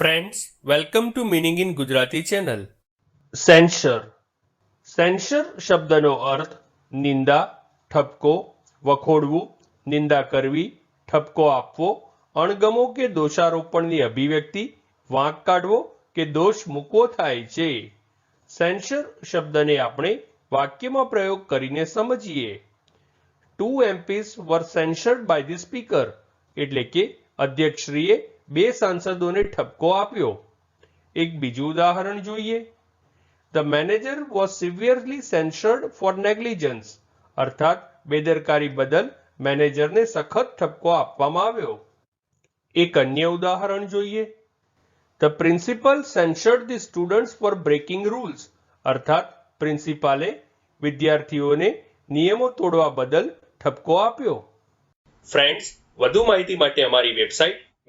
Friends welcome to meaning in Gujarati channel censor censor શબ્દનો અર્થ નિંદા, ઠપકો, વખોડવું, નિંદા કરવી, ઠપકો આપવો, અણગમો કે દોષારોપણની અભિવ્યક્તિ, વાંક કાઢવો કે દોષ મૂકવો થાય છે. સેન્સર શબ્દને આપણે વાક્યમાં પ્રયોગ કરીને સમજીએ. Two MPs were censored by the speaker એટલે કે અધ્યક્ષશ્રીએ બે સાંસદોને ઠપકો આપ્યો. એક બીજું ઉદાહરણ જોઈએ. The manager was severely censored for negligence અર્થાત બેદરકારી બદલ મેનેજરને સખત ઠપકો આપવામાં આવ્યો. એક અન્ય ઉદાહરણ જોઈએ. The principal censored the students for breaking rules અર્થાત પ્રિન્સિપાલે વિદ્યાર્થીઓને નિયમો તોડવા બદલ ઠપકો આપ્યો. ફ્રેન્ડ્સ વધુ માહિતી માટે અમારી website